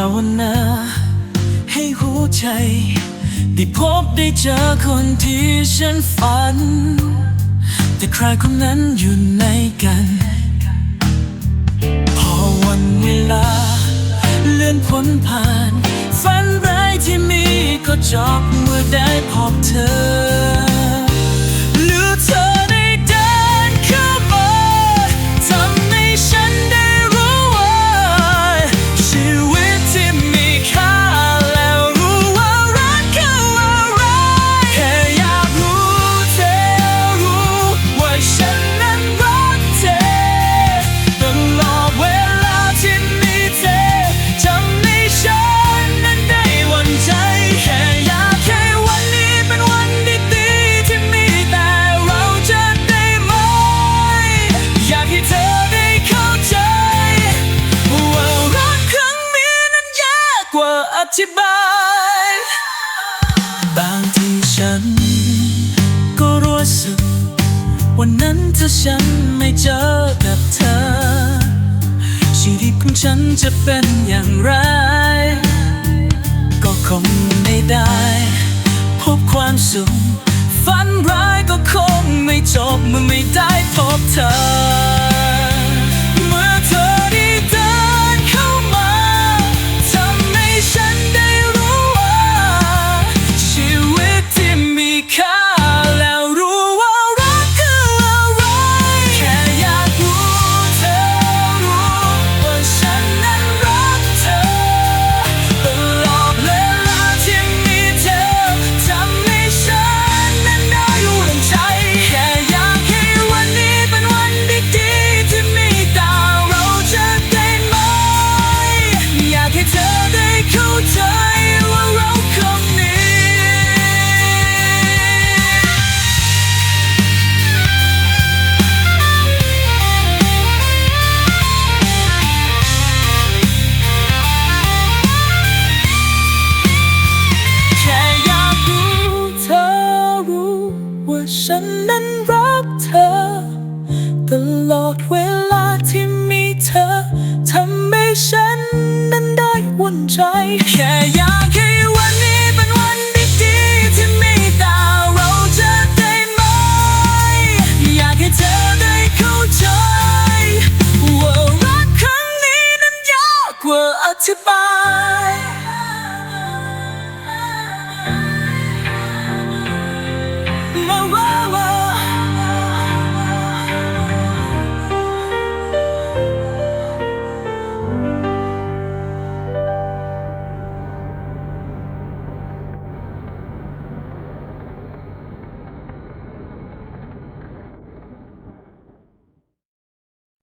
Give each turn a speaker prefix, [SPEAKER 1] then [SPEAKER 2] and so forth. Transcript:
[SPEAKER 1] าวนา ให้หัวใจได้พบได้เจอคนที่ฉันฝัน แต่ใครคนนั้นอยู่ในกัน พอวันเวลา เลื่อนพ้นผ่าน ฝันร้ายที่มีก็จบเมื่อได้พบเธอ ธิบาย บางทีฉัน ก็รู้สึก วันนั้นถ้าฉันไม่เจอกับเธอ ชีวิตของฉันจะเป็นอย่างไร ก็คงไม่ได้ พบความสุขฝันร้ายก็คงไม่จบเมื่อไม่ได้พบเธอ ว่าฉันนั้นรักเธอ ตลอดเวลาที่มีเธอทำให้ฉันนั้นได้วุ่นใจแค่